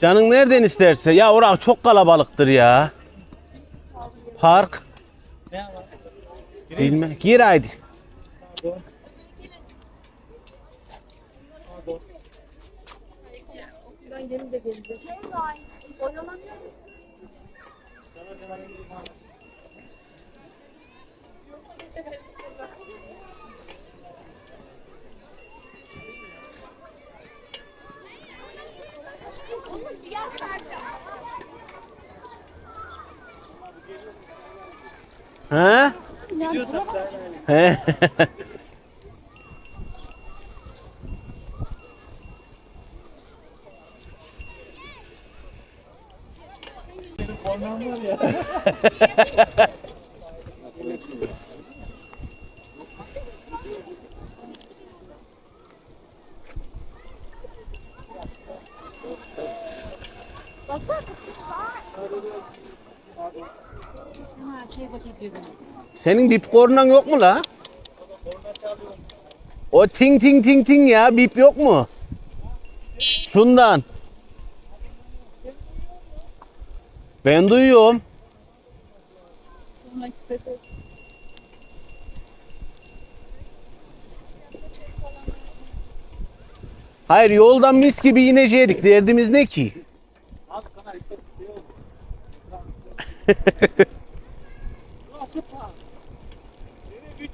Canın nereden isterse. Ya orası çok kalabalıktır ya. Park. Bilmem. Gir haydi. Ben gelince gelince. Şey var. Oyalanıyor. He? He. Ha şey bakayım. Senin bip kornan yok mu la? O ting ting ting ting ya bip yok mu? Şundan. Ben duyuyorum. Hayır yoldan mis gibi inecektik. Derdimiz ne ki? Abi sana işte bir şey oldu. Burası park. Nereye büyük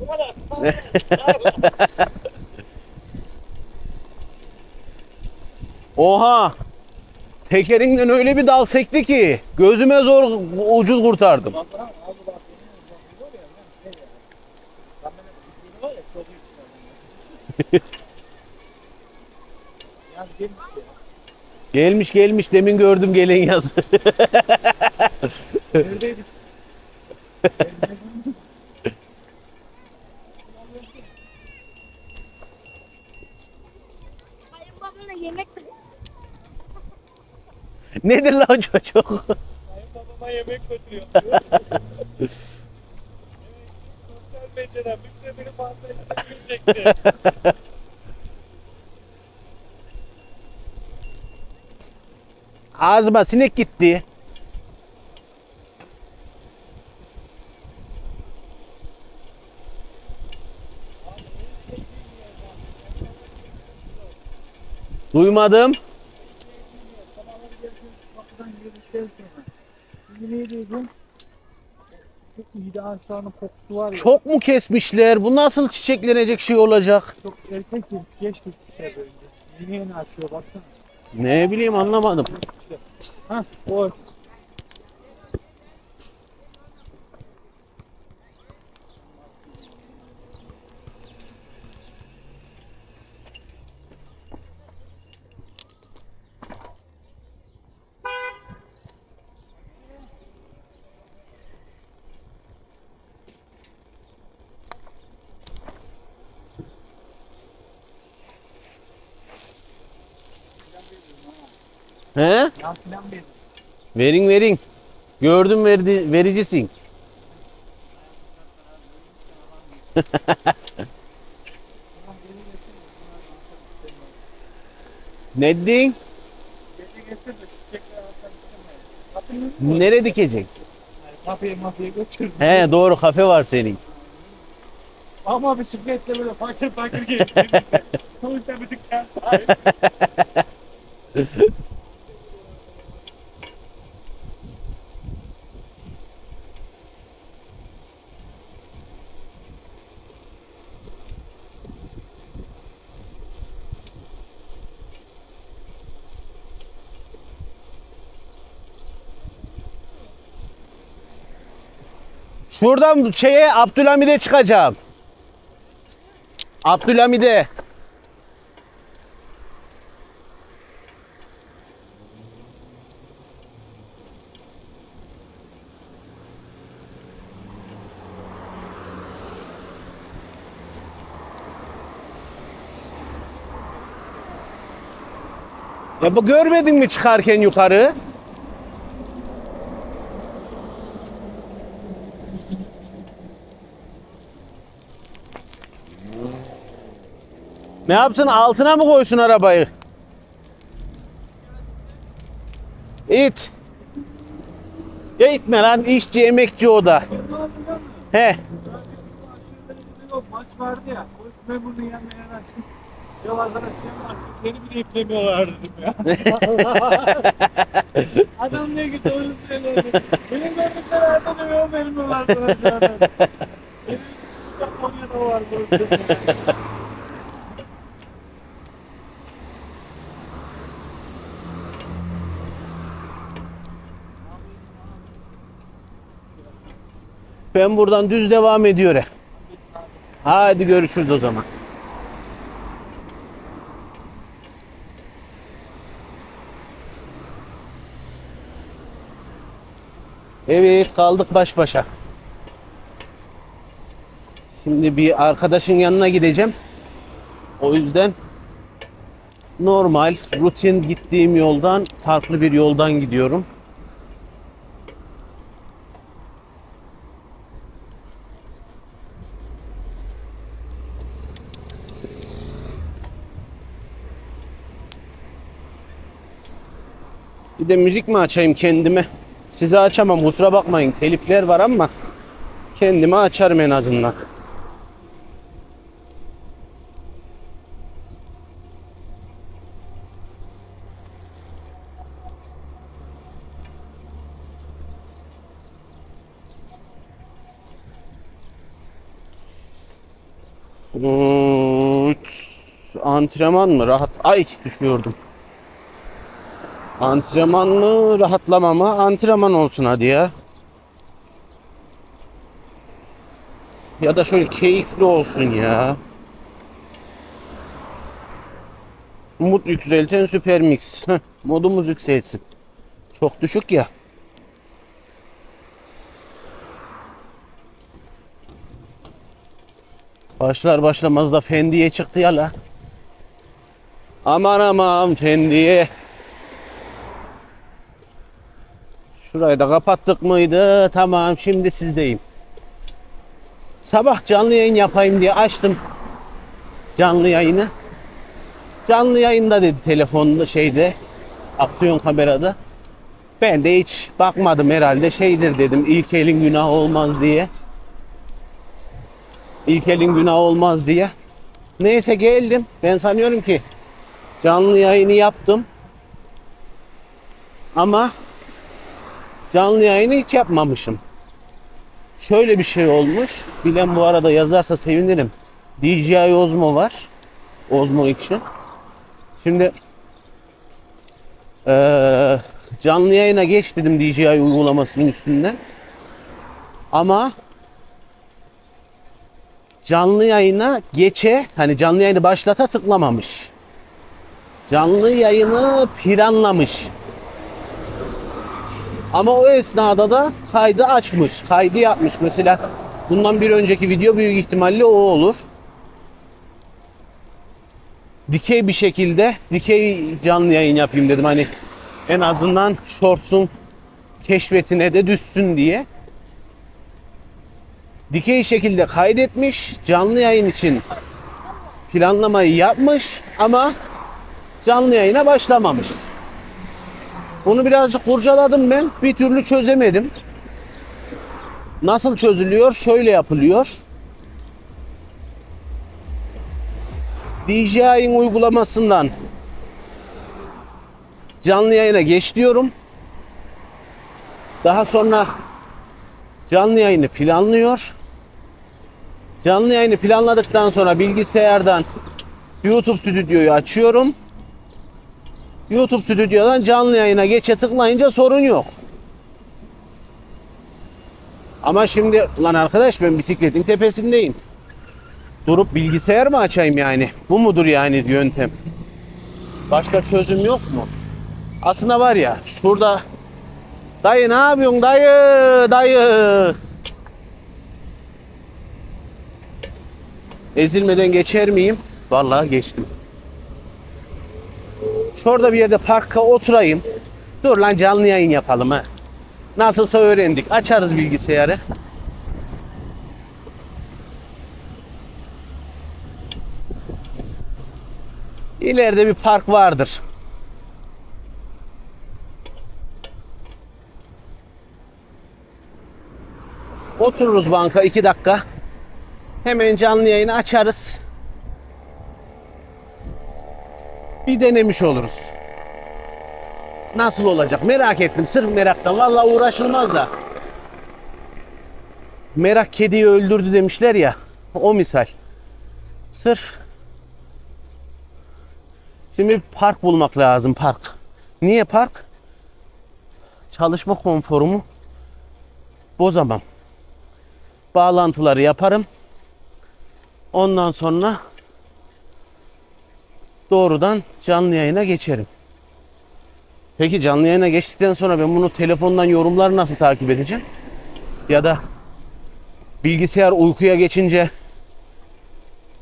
Bu kadar. Oha! Tekerinden öyle bir dal sekti ki gözüme zor ucuz kurtardım. Gelmiş gelmiş demin gördüm gelen yaz. Neredeydik? Hayır babamla yemek de. Nedir lan o çocuk? Babama yemek götürüyor. Sosyal medyadan bir beni fazla girecekti. Ağzıma sinek gitti. Duymadım. Şimdi ne diyeceğim? Şu mide ağaçlarının kokusu var ya. Çok mu kesmişler? Bu nasıl çiçeklenecek şey olacak? Çok erken ki geç gitmişler böyle. Yeni yeni açıyor baksana. Ne bileyim anlamadım. Hah o. He? Yan filan bir. Verin verin. Gördüm verdi, vericisin. ne dedin? Nereye dikecek? Kafeye mafya götürdüm. He doğru kafe var senin. Ama bisikletle böyle fakir fakir gezdiğimizi. o yüzden bir dükkan sahibi. Şuradan şeye Abdülhamid'e çıkacağım. Abdülhamid'e. Ya bu görmedin mi çıkarken yukarı? Ne yapsın altına mı koysun arabayı? İt. Ya itme lan işçi emekçi o da. He. Maç vardı ya. Polis yanına yanaştık. Yalanlara seni bile iplemiyorlar dedim ya. Adam ne gitti onu söyledi. Benim gördükleri adam ne benim yollardan. Benim Japonya'da var bu. Ben buradan düz devam ediyorum. Hadi görüşürüz o zaman. Evet kaldık baş başa. Şimdi bir arkadaşın yanına gideceğim. O yüzden normal rutin gittiğim yoldan farklı bir yoldan gidiyorum. Bir de müzik mi açayım kendime? Size açamam kusura bakmayın. Telifler var ama kendime açarım en azından. Antrenman mı? Rahat. Ay düşüyordum. Antrenman mı, rahatlama mı? Antrenman olsun hadi ya. Ya da şöyle keyifli olsun ya. Umut yükselten süper mix. Modumuz yükselsin. Çok düşük ya. Başlar başlamaz da Fendi'ye çıktı ya la. Aman aman Fendi'ye. Şurayı da kapattık mıydı? Tamam şimdi sizdeyim. Sabah canlı yayın yapayım diye açtım canlı yayını. Canlı yayında dedi telefonda şeyde aksiyon kamerada. Ben de hiç bakmadım herhalde şeydir dedim ilk elin günah olmaz diye. İlk elin günah olmaz diye. Neyse geldim. Ben sanıyorum ki canlı yayını yaptım. Ama canlı yayını hiç yapmamışım. Şöyle bir şey olmuş. Bilen bu arada yazarsa sevinirim. DJI Osmo var. Osmo Action. Şimdi eee, canlı yayına geç dedim DJI uygulamasının üstünden. Ama canlı yayına geçe hani canlı yayını başlata tıklamamış. Canlı yayını planlamış. Ama o esnada da kaydı açmış. Kaydı yapmış. Mesela bundan bir önceki video büyük ihtimalle o olur. Dikey bir şekilde dikey canlı yayın yapayım dedim. Hani en azından shorts'un keşfetine de düşsün diye. Dikey şekilde kaydetmiş. Canlı yayın için planlamayı yapmış ama canlı yayına başlamamış. Bunu birazcık kurcaladım ben. Bir türlü çözemedim. Nasıl çözülüyor? Şöyle yapılıyor. DJI'nin uygulamasından canlı yayına geç diyorum. Daha sonra canlı yayını planlıyor. Canlı yayını planladıktan sonra bilgisayardan YouTube stüdyoyu açıyorum. YouTube stüdyodan canlı yayına geçe tıklayınca sorun yok. Ama şimdi lan arkadaş ben bisikletin tepesindeyim. Durup bilgisayar mı açayım yani? Bu mudur yani yöntem? Başka çözüm yok mu? Aslında var ya şurada Dayı ne yapıyorsun dayı dayı Ezilmeden geçer miyim? Vallahi geçtim. Şurada bir yerde parka oturayım. Dur lan canlı yayın yapalım ha. Nasılsa öğrendik. Açarız bilgisayarı. İleride bir park vardır. Otururuz banka 2 dakika. Hemen canlı yayını açarız. Bir denemiş oluruz. Nasıl olacak? Merak ettim. Sırf meraktan. Vallahi uğraşılmaz da. Merak kediyi öldürdü demişler ya. O misal. Sırf Şimdi bir park bulmak lazım park. Niye park? Çalışma konforumu bozamam. Bağlantıları yaparım. Ondan sonra doğrudan canlı yayına geçerim. Peki canlı yayına geçtikten sonra ben bunu telefondan yorumları nasıl takip edeceğim? Ya da bilgisayar uykuya geçince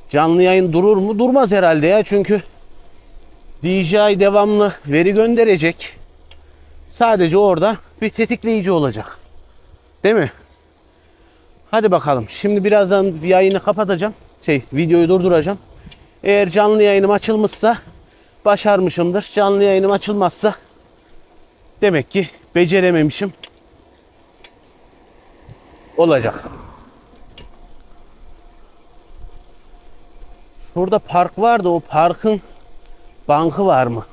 canlı yayın durur mu? Durmaz herhalde ya çünkü DJI devamlı veri gönderecek. Sadece orada bir tetikleyici olacak. Değil mi? Hadi bakalım. Şimdi birazdan yayını kapatacağım. Şey, videoyu durduracağım. Eğer canlı yayınım açılmışsa başarmışımdır. Canlı yayınım açılmazsa demek ki becerememişim. Olacak. Şurada park vardı. O parkın bankı var mı?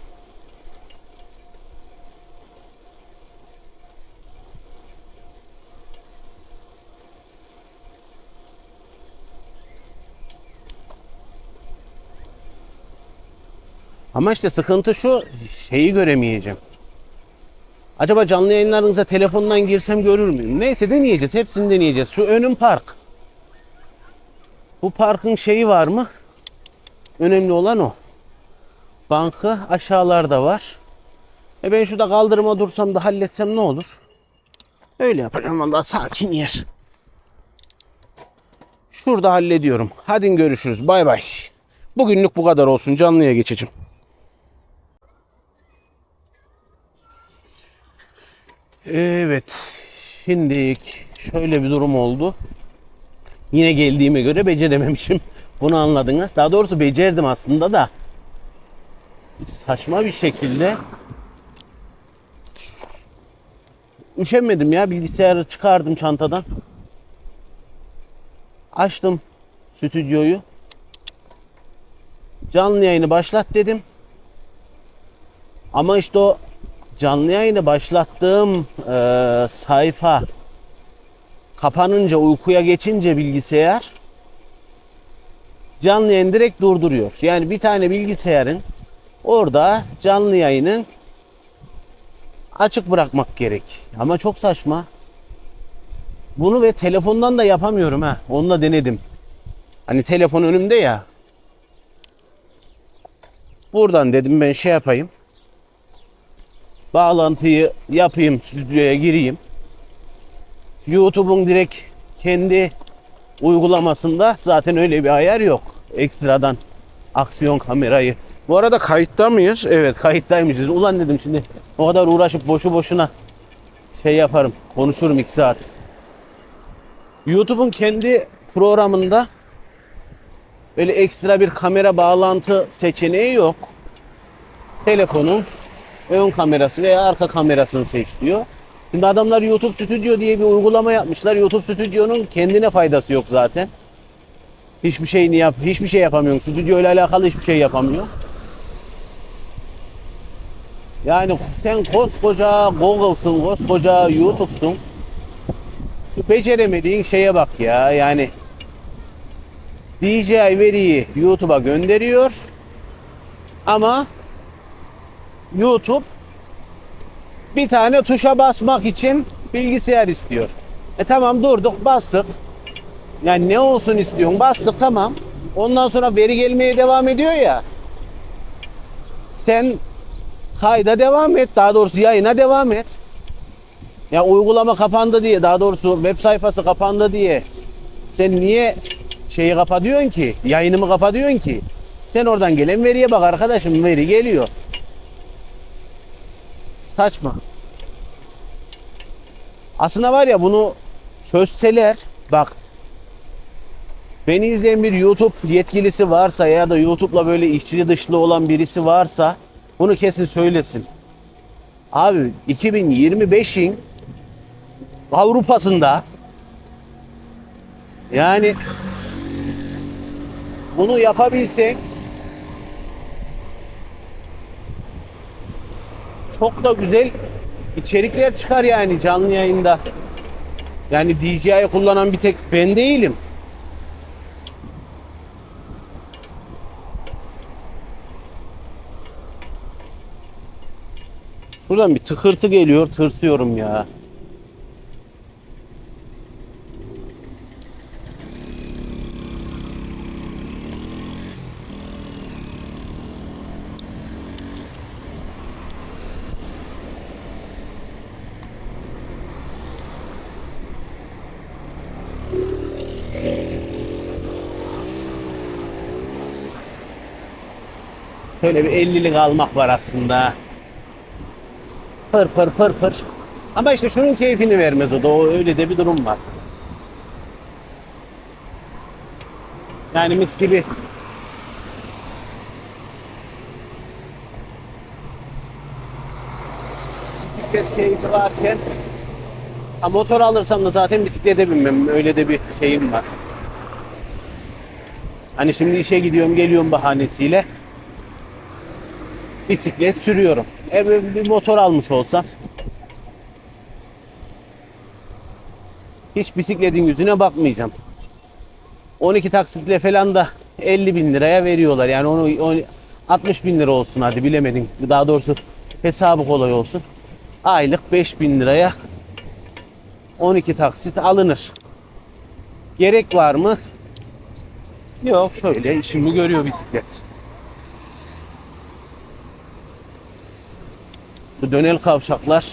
Ama işte sıkıntı şu şeyi göremeyeceğim. Acaba canlı yayınlarınıza telefondan girsem görür müyüm? Neyse deneyeceğiz. Hepsini deneyeceğiz. Şu önüm park. Bu parkın şeyi var mı? Önemli olan o. Bankı aşağılarda var. E ben şurada kaldırıma dursam da halletsem ne olur? Öyle yapacağım vallahi sakin yer. Şurada hallediyorum. Hadi görüşürüz. Bay bay. Bugünlük bu kadar olsun. Canlıya geçeceğim. Evet. Şimdi şöyle bir durum oldu. Yine geldiğime göre becerememişim. Bunu anladınız. Daha doğrusu becerdim aslında da. Saçma bir şekilde üşenmedim ya bilgisayarı çıkardım çantadan. Açtım stüdyoyu. Canlı yayını başlat dedim. Ama işte o canlı yayını başlattığım eee, sayfa kapanınca uykuya geçince bilgisayar canlı yayını direkt durduruyor. Yani bir tane bilgisayarın orada canlı yayını açık bırakmak gerek. Ama çok saçma. Bunu ve telefondan da yapamıyorum ha. Onu da denedim. Hani telefon önümde ya. Buradan dedim ben şey yapayım. Bağlantıyı yapayım, stüdyoya gireyim. YouTube'un direkt kendi uygulamasında zaten öyle bir ayar yok. Ekstradan aksiyon kamerayı. Bu arada kayıtta mıyız? Evet kayıttaymışız. Ulan dedim şimdi o kadar uğraşıp boşu boşuna şey yaparım. Konuşurum iki saat. YouTube'un kendi programında böyle ekstra bir kamera bağlantı seçeneği yok. Telefonun ön kamerası veya arka kamerasını seç diyor. Şimdi adamlar YouTube Studio diye bir uygulama yapmışlar. YouTube Studio'nun kendine faydası yok zaten. Hiçbir şeyini yap, hiçbir şey yapamıyorsun. Stüdyo ile alakalı hiçbir şey yapamıyor. Yani sen koskoca Google'sın, koskoca YouTube'sun. Şu beceremediğin şeye bak ya. Yani DJI veriyi YouTube'a gönderiyor. Ama YouTube bir tane tuşa basmak için bilgisayar istiyor. E tamam durduk bastık. Yani ne olsun istiyorsun bastık tamam. Ondan sonra veri gelmeye devam ediyor ya. Sen kayda devam et. Daha doğrusu yayına devam et. Ya uygulama kapandı diye daha doğrusu web sayfası kapandı diye sen niye şeyi kapatıyorsun ki? Yayınımı kapatıyorsun ki? Sen oradan gelen veriye bak arkadaşım veri geliyor. Saçma. Aslında var ya bunu çözseler bak beni izleyen bir YouTube yetkilisi varsa ya da YouTube'la böyle içli dışlı olan birisi varsa bunu kesin söylesin. Abi 2025'in Avrupa'sında Yani bunu yapabilsek çok da güzel içerikler çıkar yani canlı yayında. Yani DJI kullanan bir tek ben değilim. Şuradan bir tıkırtı geliyor, tırsıyorum ya. Şöyle bir 50'lik almak var aslında. Pır pır pır pır. Ama işte şunun keyfini vermez o da. O öyle de bir durum var. Yani mis gibi bisiklet keyfi varken ha, motor alırsam da zaten bisiklete binmem. Öyle de bir şeyim var. Hani şimdi işe gidiyorum geliyorum bahanesiyle bisiklet sürüyorum. Eğer bir motor almış olsam hiç bisikletin yüzüne bakmayacağım. 12 taksitle falan da 50 bin liraya veriyorlar. Yani onu 60 bin lira olsun hadi bilemedin. Daha doğrusu hesabı kolay olsun. Aylık 5 bin liraya 12 taksit alınır. Gerek var mı? Yok şöyle işimi görüyor bisiklet. Şu dönel kavşaklar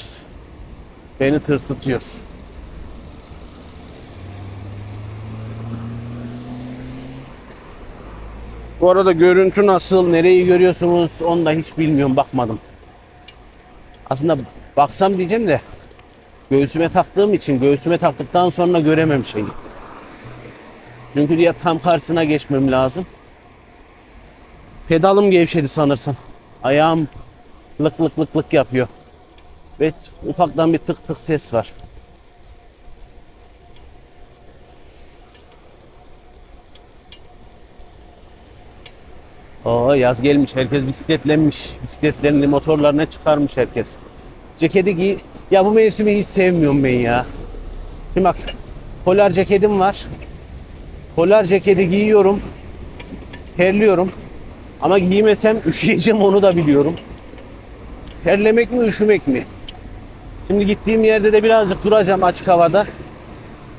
beni tırsıtıyor. Bu arada görüntü nasıl, nereyi görüyorsunuz onu da hiç bilmiyorum, bakmadım. Aslında baksam diyeceğim de göğsüme taktığım için göğsüme taktıktan sonra göremem şeyi. Çünkü diye tam karşısına geçmem lazım. Pedalım gevşedi sanırsam. Ayağım lık lık lık lık yapıyor. Ve ufaktan bir tık tık ses var. Oo yaz gelmiş. Herkes bisikletlenmiş. Bisikletlerini, motorlarına çıkarmış herkes. Ceketi giy... Ya bu mevsimi hiç sevmiyorum ben ya. Şimdi bak. Polar ceketim var. Polar ceketi giyiyorum. Terliyorum. Ama giymesem üşüyeceğim onu da biliyorum. Terlemek mi üşümek mi? Şimdi gittiğim yerde de birazcık duracağım açık havada.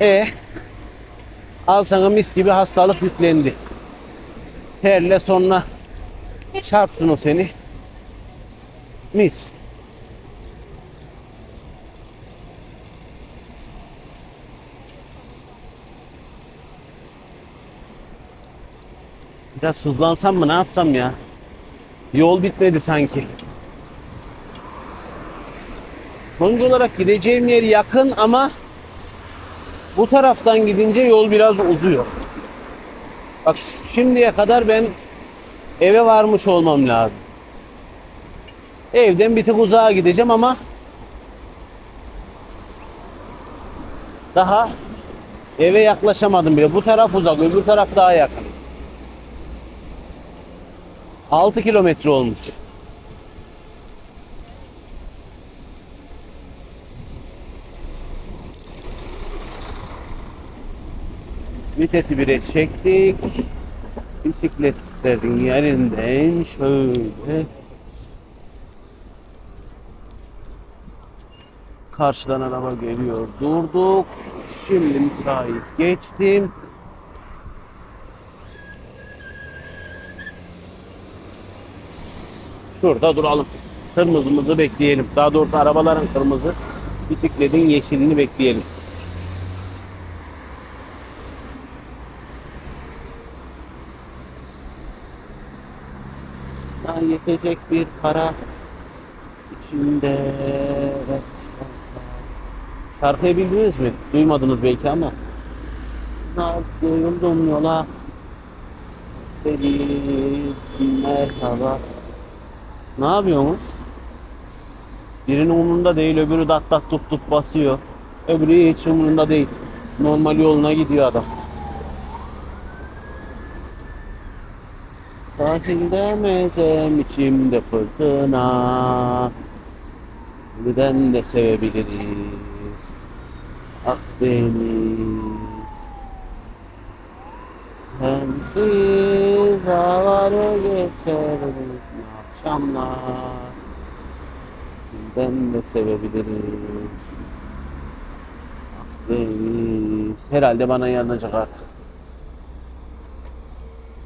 E al sana mis gibi hastalık yüklendi. Terle sonra çarpsın o seni. Mis. Biraz hızlansam mı ne yapsam ya? Yol bitmedi sanki. Sonuç olarak gideceğim yer yakın ama bu taraftan gidince yol biraz uzuyor. Bak şimdiye kadar ben eve varmış olmam lazım. Evden bir tık uzağa gideceğim ama daha eve yaklaşamadım bile. Bu taraf uzak, öbür taraf daha yakın. 6 kilometre olmuş. Vitesi bire çektik. Bisikletlerin yerinden şöyle Karşıdan araba geliyor. Durduk. Şimdi müsait geçtim. Şurada duralım. Kırmızımızı bekleyelim. Daha doğrusu arabaların kırmızı, bisikletin yeşilini bekleyelim. Yetecek bir para içinde. Evet. Şarkıyı bildiniz mi? Duymadınız belki ama. Yapıyorum yola? Deniz merhaba. Ne yapıyorsunuz? Birinin umurunda değil, öbürü dat dat tut tut basıyor. Öbürü hiç umurunda değil. Normal yoluna gidiyor adam. Sahilde mezem içimde fırtına. Neden de sevebiliriz? Akdeniz. Sensiz ağları geçer akşamlar. Neden de sevebiliriz? Akdeniz. Herhalde bana yanacak artık.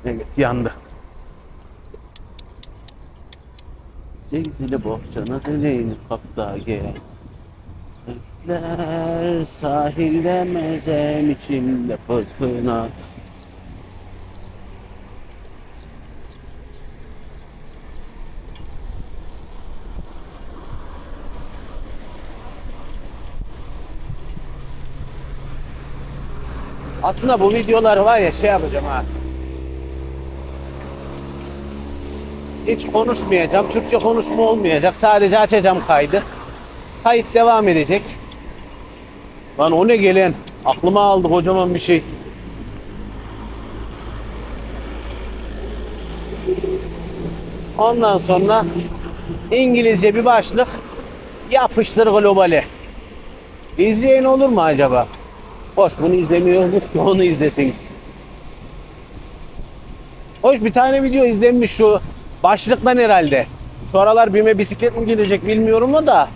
Evet yandı Gezili bohçana direğini kapta gel Ötler sahilde mezem içimde fırtına Aslında bu videolar var ya şey yapacağım ha. Hiç konuşmayacağım. Türkçe konuşma olmayacak. Sadece açacağım kaydı. Kayıt devam edecek. Lan o ne gelen? Aklıma aldı kocaman bir şey. Ondan sonra İngilizce bir başlık yapıştır globale. İzleyen olur mu acaba? Hoş bunu izlemiyorsunuz ki onu izleseniz. Hoş bir tane video izlenmiş şu başlıktan herhalde. Şu aralar BİM'e bisiklet mi gelecek bilmiyorum da.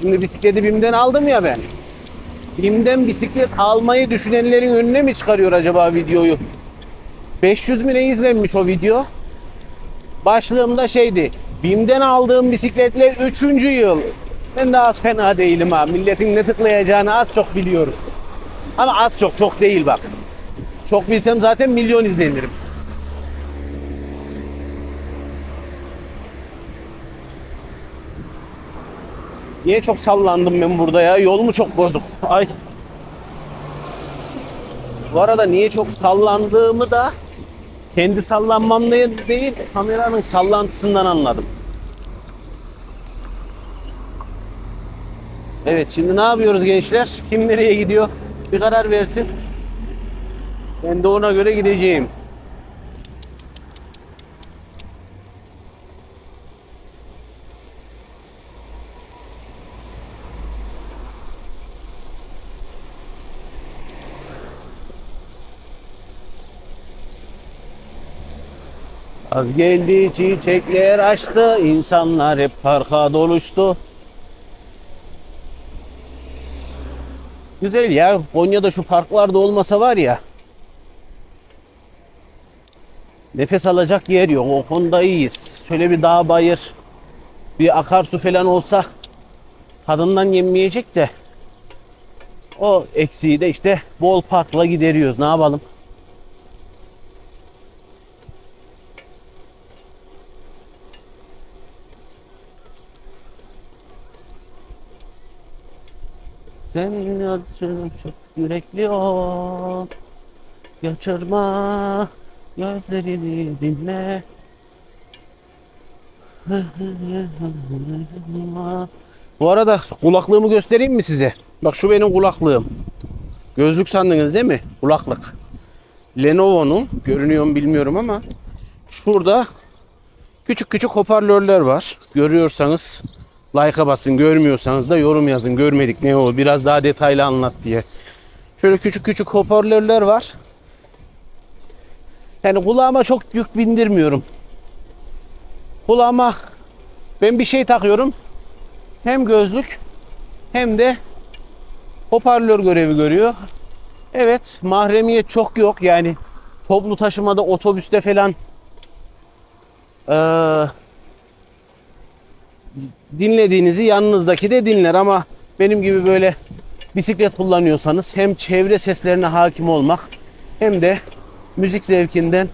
Şimdi bisikleti BİM'den aldım ya ben. BİM'den bisiklet almayı düşünenlerin önüne mi çıkarıyor acaba videoyu? 500 mi ne izlenmiş o video? Başlığımda şeydi. BİM'den aldığım bisikletle 3. yıl. Ben de az fena değilim ha. Milletin ne tıklayacağını az çok biliyorum. Ama az çok çok değil bak. Çok bilsem zaten milyon izlenirim. Niye çok sallandım ben burada ya? Yol mu çok bozuk? Ay. Bu arada niye çok sallandığımı da kendi sallanmamla değil, kameranın sallantısından anladım. Evet, şimdi ne yapıyoruz gençler? Kim nereye gidiyor? Bir karar versin. Ben de ona göre gideceğim. Az geldi çiçekler açtı, insanlar hep parka doluştu. Güzel ya, Konya'da şu parklarda olmasa var ya. Nefes alacak yer yok, o konuda iyiyiz. Şöyle bir dağ bayır, bir akarsu falan olsa tadından yenmeyecek de. O eksiği de işte bol parkla gideriyoruz, ne yapalım. Senin adın çok yürekli ol Kaçırma Gözlerini dinle Bu arada kulaklığımı göstereyim mi size? Bak şu benim kulaklığım. Gözlük sandınız değil mi? Kulaklık. Lenovo'nun görünüyor mu bilmiyorum ama şurada küçük küçük hoparlörler var. Görüyorsanız like'a basın. Görmüyorsanız da yorum yazın. Görmedik ne o biraz daha detaylı anlat diye. Şöyle küçük küçük hoparlörler var. Yani kulağıma çok yük bindirmiyorum. Kulağıma ben bir şey takıyorum. Hem gözlük hem de hoparlör görevi görüyor. Evet mahremiyet çok yok yani toplu taşımada otobüste falan eee dinlediğinizi yanınızdaki de dinler ama benim gibi böyle bisiklet kullanıyorsanız hem çevre seslerine hakim olmak hem de müzik zevkinden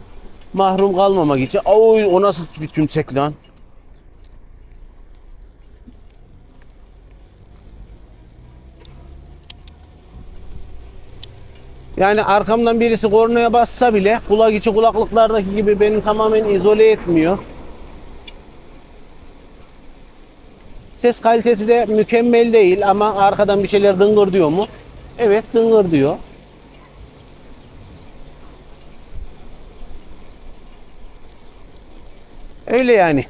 mahrum kalmamak için oy o nasıl bir tümsek lan Yani arkamdan birisi kornaya bassa bile kulak içi kulaklıklardaki gibi beni tamamen izole etmiyor. Ses kalitesi de mükemmel değil ama arkadan bir şeyler dıngır diyor mu? Evet dıngır diyor. Öyle yani.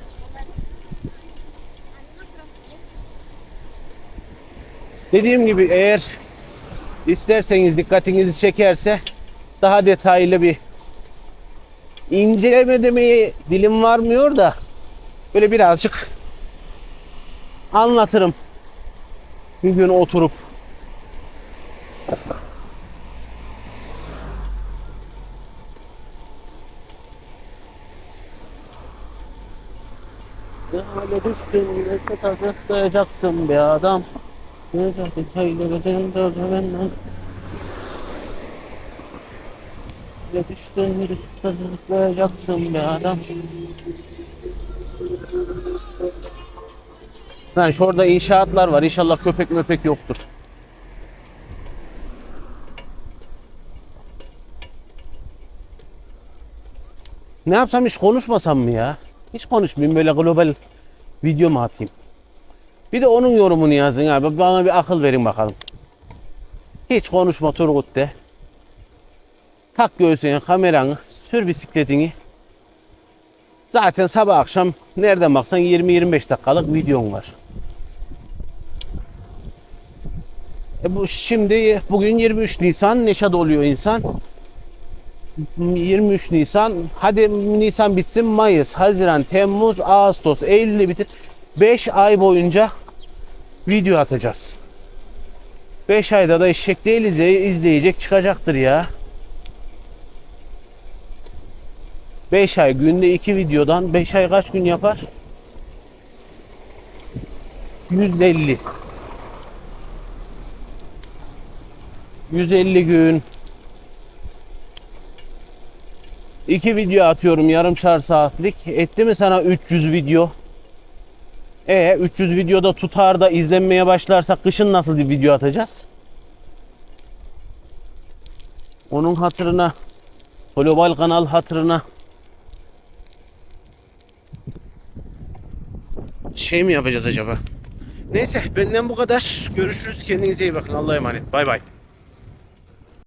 Dediğim gibi eğer isterseniz dikkatinizi çekerse daha detaylı bir inceleme demeye dilim varmıyor da böyle birazcık anlatırım. Bir gün oturup Ne hale düştün, ne kadar atlayacaksın be adam. Ne kadar detaylı bedenin dördü benden. Ne düştün, ne kadar atlayacaksın be adam. Lan şurada inşaatlar var. İnşallah köpek möpek yoktur. Ne yapsam hiç konuşmasam mı ya? Hiç konuşmayayım böyle global video mu atayım? Bir de onun yorumunu yazın abi. Bana bir akıl verin bakalım. Hiç konuşma Turgut de. Tak göğsüne kameranı, sür bisikletini. Zaten sabah akşam nereden baksan 20-25 dakikalık videon var. E bu şimdi bugün 23 Nisan neşe doluyor insan. 23 Nisan hadi Nisan bitsin Mayıs, Haziran, Temmuz, Ağustos, Eylül'ü bitir. 5 ay boyunca video atacağız. 5 ayda da eşek değiliz ya izleyecek çıkacaktır ya. 5 ay günde 2 videodan 5 ay kaç gün yapar? 150 150 gün 2 video atıyorum yarımşar saatlik. Etti mi sana 300 video? E 300 videoda tutar da izlenmeye başlarsak kışın nasıl bir video atacağız? Onun hatırına Global kanal hatırına şey mi yapacağız acaba? Neyse benden bu kadar. Görüşürüz. Kendinize iyi bakın. Allah'a emanet. Bay bay.